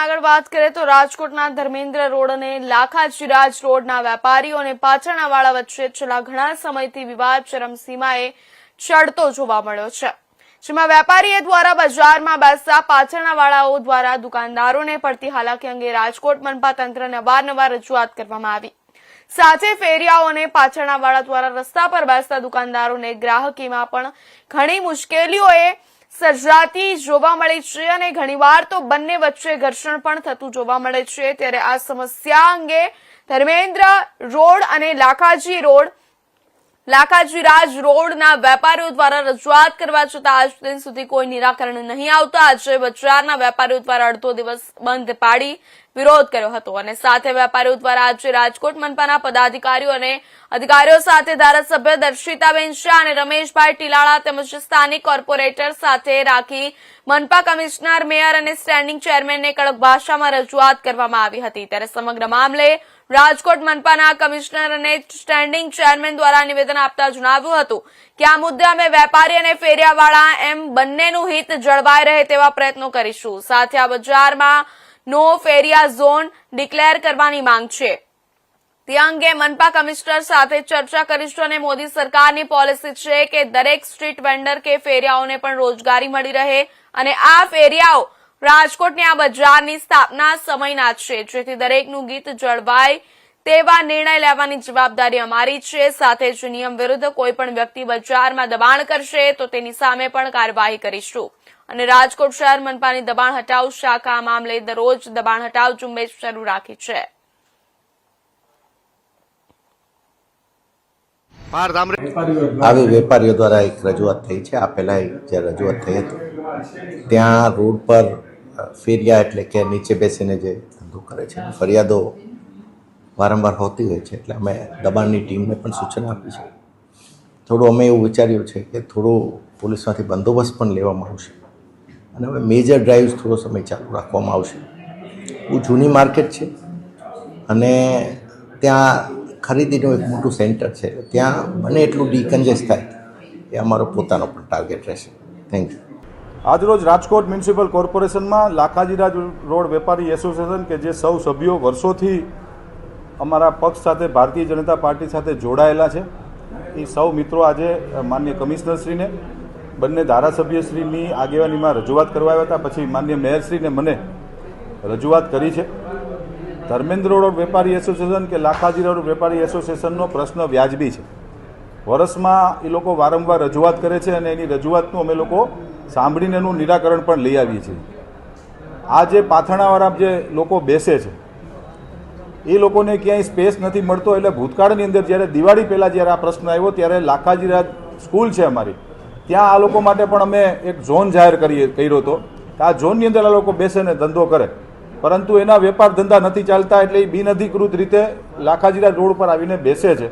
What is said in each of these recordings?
આગળ વાત કરીએ તો રાજકોટના ધર્મેન્દ્ર રોડ અને લાખા ચિરાજ રોડના વેપારીઓ અને પાછાણાવાળા વચ્ચે છેલ્લા ઘણા સમયથી વિવાદ ચરમસીમાએ ચડતો જોવા મળ્યો છે. જેમાં વેપારીએ દ્વારા બજારમાં બેસતા પાછાણાવાળાઓ દ્વારા દુકાનદારોને પડતી હાલાકી અંગે રાજકોટ મનપા તંત્રને અવારનવાર રજૂઆત કરવામાં આવી. સાથે ફેરિયાઓને પાછળના વાળા દ્વારા રસ્તા પર બેસતા દુકાનદારોને ગ્રાહકીમાં પણ ઘણી મુશ્કેલીઓએ સર્જાતી જોવા મળી છે અને ઘણીવાર તો બંને વચ્ચે ઘર્ષણ પણ થતું જોવા મળે છે. ત્યારે આ સમસ્યા અંગે ધર્મેન્દ્ર રોડ અને લાખાજી રોડ, લાખાજી રાજ રોડના વેપારીઓ દ્વારા રજૂઆત કરવા છતાં આજ સુધી કોઈ નિરાકરણ નહીં આવતા. આજે બજારના વેપારીઓ દ્વારા અડધો દિવસ બંધ પાડી વિરોધ કર્યો હતો અને સાથે વેપારીઓ દ્વારા આજે રાજકોટ મનપાના પદાધિકારીઓ અને અધિકારીઓ સાથે ધારાસભ્ય દર્શિતાબેન શાહ અને રમેશભાઈ ટીલાળા તેમજ સ્થાનિક કોર્પોરેટર સાથે રાખી મનપા કમિશનર, મેયર અને સ્ટેન્ડિંગ ચેરમેનને કડક ભાષામાં રજૂઆત કરવામાં આવી હતી. ત્યારે સમગ્ર મામલે રાજકોટ મનપાના કમિશનર અને સ્ટેન્ડિંગ ચેરમેન દ્વારા નિવેદન આપતા જણાવ્યું હતું કે આ મુદ્દે અમે વેપારી અને ફેરિયાવાળા એમ બંનેનું હિત જળવાઈ રહે તેવા પ્રયત્નો કરીશું. સાથે આ બજારમાં નો ફેરિયા ઝોન ડિક્લેર કરવાની માંગ છે. તે અંગે મનપા કમિશનર સાથે ચર્ચા કરીશું અને મોદી સરકારની પોલિસી છે કે દરેક સ્ટ્રીટ વેન્ડર કે ફેરિયાઓને પણ રોજગારી મળી રહે અને આ ફેરિયાઓ રાજકોટની આ બજારની સ્થાપના સમયના છે, જેથી દરેકનું ગીત જળવાય તેવા નિર્ણય લેવાની જવાબદારી અમારી છે. સાથે જ નિયમ વિરુદ્ધ કોઈ પણ વ્યક્તિ બજારમાં દબાણ કરશે તો તેની સામે પણ કાર્યવાહી કરીશું. અને રાજકોટ શહેર મનપાની દબાણ હટાવ શાખા આ મામલે દરરોજ દબાણ હટાવ ઝુંબેશ શરૂ રાખી છે. આવી વેપારીઓ દ્વારા એક રજૂઆત થઈ છે. આ પહેલાં એક જે રજૂઆત થઈ હતી ત્યાં રોડ પર ફેરિયા એટલે કે નીચે બેસીને જે ધંધો કરે છે ફરિયાદો વારંવાર હોતી હોય છે. એટલે અમે દબાણની ટીમને પણ સૂચના આપી છે. થોડું અમે એવું વિચાર્યું છે કે થોડું પોલીસમાંથી બંદોબસ્ત પણ લેવામાં આવશે. અને હવે મેજર ડ્રાઈવ્સ થોડો સમય ચાલુ રાખવામાં આવશે. બહુ જૂની માર્કેટ છે. અને ત્યાં ખરીદીનું એક મોટું સેન્ટર છે. ત્યાં બને એટલું ડીકન્જેસ્ટ થાય. એ અમારો પોતાનો પણ ટાર્ગેટ રહેશે. થેન્ક યુ આજરોજ રાજકોટ મ્યુનિસિપલ કોર્પોરેશનમાં લાખાજીરાજ રોડ વેપારી એસોસિએશન કે જે સૌ સભ્યો વર્ષોથી અમારા પક્ષ સાથે, ભારતીય જનતા પાર્ટી સાથે જોડાયેલા છે. એ સૌ મિત્રો આજે માન્ય કમિશનરશ્રીને, બંને ધારાસભ્યશ્રીની આગેવાનીમાં રજૂઆત કરવા આવ્યા હતા. પછી માન્ય મેયરશ્રીને મને રજૂઆત કરી છે. ધર્મેન્દ્ર રોડ વેપારી એસોસિએશન કે લાખાજી રોડ વેપારી એસોસિએશનનો પ્રશ્ન વ્યાજબી છે. વર્ષમાં એ લોકો વારંવાર રજૂઆત કરે છે અને એની રજૂઆતનું અમે લોકો સાંભળીને એનું નિરાકરણ પણ લઈ આવીએ છીએ. આ જે પાથણાવાળા જે લોકો બેસે છે એ લોકોને ક્યાંય સ્પેસ નથી મળતો એટલે ભૂતકાળની અંદર જ્યારે દિવાળી પહેલાં જ્યારે આ પ્રશ્ન આવ્યો ત્યારે લાખાજીરાજ સ્કૂલ છે અમારી. ત્યાં આ લોકો માટે પણ અમે એક ઝોન જાહેર કરીએ, કર્યો હતો. આ ઝોનની અંદર આ લોકો બેસે ને ધંધો કરે. પરંતુ એના વેપાર ધંધા નથી ચાલતા એટલે એ બિનઅધિકૃત રીતે લાખાજીરાજ રોડ પર આવીને બેસે છે.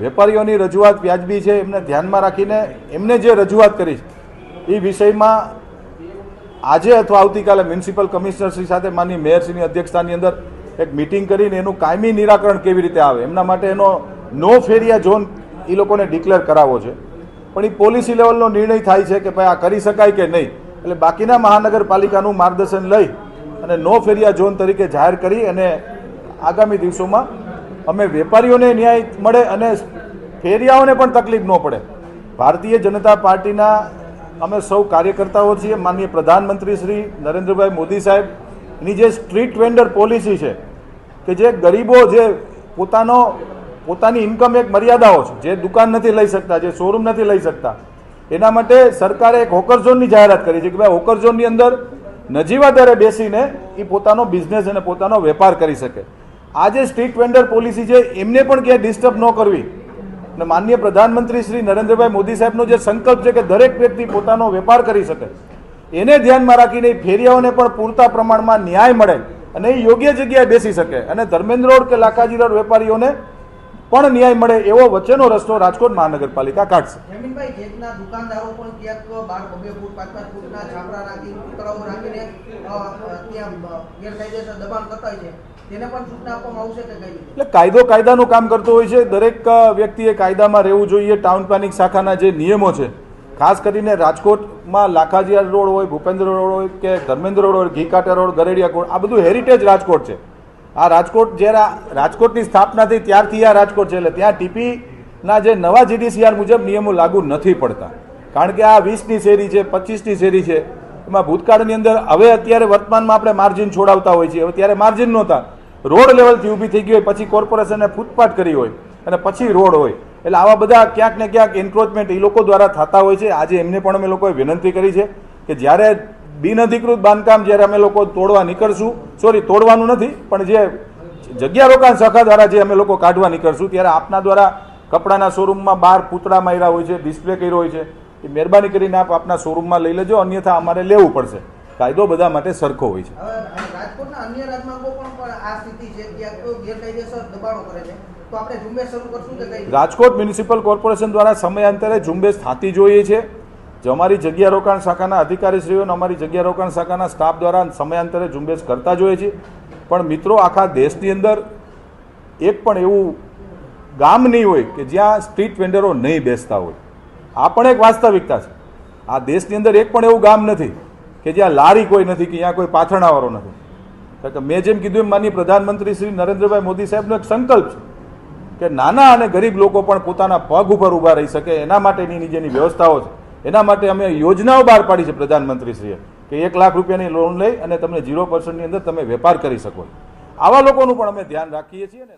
વેપારીઓની રજૂઆત વ્યાજબી છે, એમને ધ્યાનમાં રાખીને એમને જે રજૂઆત કરી એ વિષયમાં આજે અથવા આવતીકાલે મ્યુનિસિપલ કમિશનરશ્રી સાથે માનની મેયરશ્રીની અધ્યક્ષતાની અંદર એક મિટિંગ કરીને એનું કાયમી નિરાકરણ કેવી રીતે આવે? એમના માટે એનો નો ફેરિયા ઝોન એ લોકોને ડિક્લેર કરાવવો છે. પણ એ પોલિસી લેવલનો નિર્ણય થાય છે કે ભાઈ આ કરી શકાય કે નહીં? એટલે બાકીના મહાનગરપાલિકાનું માર્ગદર્શન લઈ અને નો ફેરિયા ઝોન તરીકે જાહેર કરી અને આગામી દિવસોમાં અમે વેપારીઓને ન્યાય મળે અને ફેરિયાઓને પણ તકલીફ ન પડે. ભારતીય જનતા પાર્ટીના અમે સૌ કાર્યકર્તાઓ છીએ. માનનીય પ્રધાનમંત્રી શ્રી નરેન્દ્રભાઈ મોદી સાહેબની જે સ્ટ્રીટ વેન્ડર પોલિસી છે કે જે ગરીબો જે પોતાનો, પોતાની ઇન્કમ એક મર્યાદાઓ છે, જે દુકાન નથી લઈ શકતા, જે શોરૂમ નથી લઈ શકતા, એના માટે સરકારે એક હોકર ઝોનની જાહેરાત કરી છે કે ભાઈ હોકર ઝોનની અંદર નજીવા દરે બેસીને એ પોતાનો બિઝનેસ અને પોતાનો વેપાર કરી શકે. આ જે સ્ટ્રીટ વેન્ડર પોલિસી છે, એમને પણ ક્યાંય ડિસ્ટર્બ ન કરવી. અને માનનીય પ્રધાનમંત્રી શ્રી નરેન્દ્રભાઈ મોદી સાહેબનો જે સંકલ્પ છે કે દરેક વ્યક્તિ પોતાનો વેપાર કરી શકે, એને ધ્યાનમાં રાખીને ફેરિયાઓને પણ પૂરતા પ્રમાણમાં ન્યાય મળે. અને એ યોગ્ય જગ્યાએ બેસી શકે. અને ધર્મેન્દ્ર રોડ કે લાખાજી રોડ વેપારીઓને પણ ન્યાય મળે એવો વચ્ચેનો રસ્તો રાજકોટ મહાનગરપાલિકા કાઢશે. એટલે કાયદો કાયદાનું કામ કરતો હોય છે. દરેક વ્યક્તિએ કાયદામાં રહેવું જોઈએ. ટાઉન પ્લાનિંગ શાખાના જે નિયમો છે ખાસ કરીને રાજકોટમાં લાખાજીયા રોડ હોય, ભૂપેન્દ્ર રોડ હોય કે ધર્મેન્દ્ર રોડ હોય, ઘીકાટા રોડ, ગરેડિયા રોડ આ બધું હેરિટેજ રાજકોટ છે. આ રાજકોટ જ્યારે રાજકોટની સ્થાપના થઈ ત્યારથી આ રાજકોટ છે એટલે ત્યાં ટીપીના જે નવા જીડીસીઆર મુજબ નિયમો લાગુ નથી પડતા. કારણ કે આ વીસની શેરી છે, પચીસની શેરી છે. એમાં ભૂતકાળની અંદર હવે અત્યારે વર્તમાનમાં આપણે માર્જિન છોડાવતા હોય છીએ. હવે ત્યારે માર્જિન નહોતા. રોડ લેવલથી ઊભી થઈ ગઈ હોય, પછી કોર્પોરેશને ફૂટપાટ કરી હોય અને પછી રોડ હોય. એટલે આવા બધા ક્યાંક ને ક્યાંક એન્ક્રોચમેન્ટ એ લોકો દ્વારા થતા હોય છે. આજે એમને પણ અમે લોકોએ વિનંતી કરી છે કે જ્યારે બિનઅધિકૃત બાંધકામ જ્યારે અમે લોકો તોડવા નીકળશું સોરી તોડવાનું નથી, પણ જે જગ્યા રોકાણ શાખા દ્વારા જે અમે લોકો કાઢવા નીકળશું, ત્યારે આપના દ્વારા કપડાના શોરૂમમાં બાર પૂતળા માર્યા હોય છે, ડિસ્પ્લે કર્યો હોય છે, એ મહેરબાની કરીને આપ આપના શોરૂમમાં લઈ લેજો, અન્યથા અમારે લેવું પડશે. કાયદો બધા માટે સરખો હોય છે. રાજકોટના અન્ય રાજમાર્ગો પણ પણ આ સ્થિતિ છે ક્યાંક ગેરકાયદેસર દબાણો કરે છે. તો આપણે ઝુંબેશ શરૂ કરશું કે કઈ? રાજકોટ મ્યુનિસિપલ કોર્પોરેશન દ્વારા સમયાંતરે ઝુંબેશ થતી જોઈએ છે. જે અમારી જગ્યા રોકાણ શાખાના અધિકારીશ્રીઓ અને અમારી જગ્યા રોકાણ શાખાના સ્ટાફ દ્વારા સમયાંતરે ઝુંબેશ કરતા જોઈએ છે. પણ મિત્રો આખા દેશની અંદર એક પણ એવું ગામ નહીં હોય કે જ્યાં સ્ટ્રીટ વેન્ડરો નહીં બેસતા હોય. આ પણ એક વાસ્તવિકતા છે. આ દેશની અંદર એક પણ એવું ગામ નથી. કે જ્યાં લારી કોઈ નથી, કે ત્યાં કોઈ પાથરણાવાળો નથી. કારણ કે મેં જેમ કીધું એમ માની પ્રધાનમંત્રી શ્રી નરેન્દ્રભાઈ મોદી સાહેબનો એક સંકલ્પ છે કે નાના અને ગરીબ લોકો પણ પોતાના પગ ઉપર ઊભા રહી શકે, એના માટેની નીચેની વ્યવસ્થાઓ છે. એના માટે અમે યોજનાઓ બહાર પાડી છે પ્રધાનમંત્રીશ્રીએ, કે એક લાખ રૂપિયાની લોન લઈ અને તમને ઝીરો પર્સન્ટની અંદર તમે વેપાર કરી શકો આવા લોકોનું પણ અમે ધ્યાન રાખીએ છીએ ને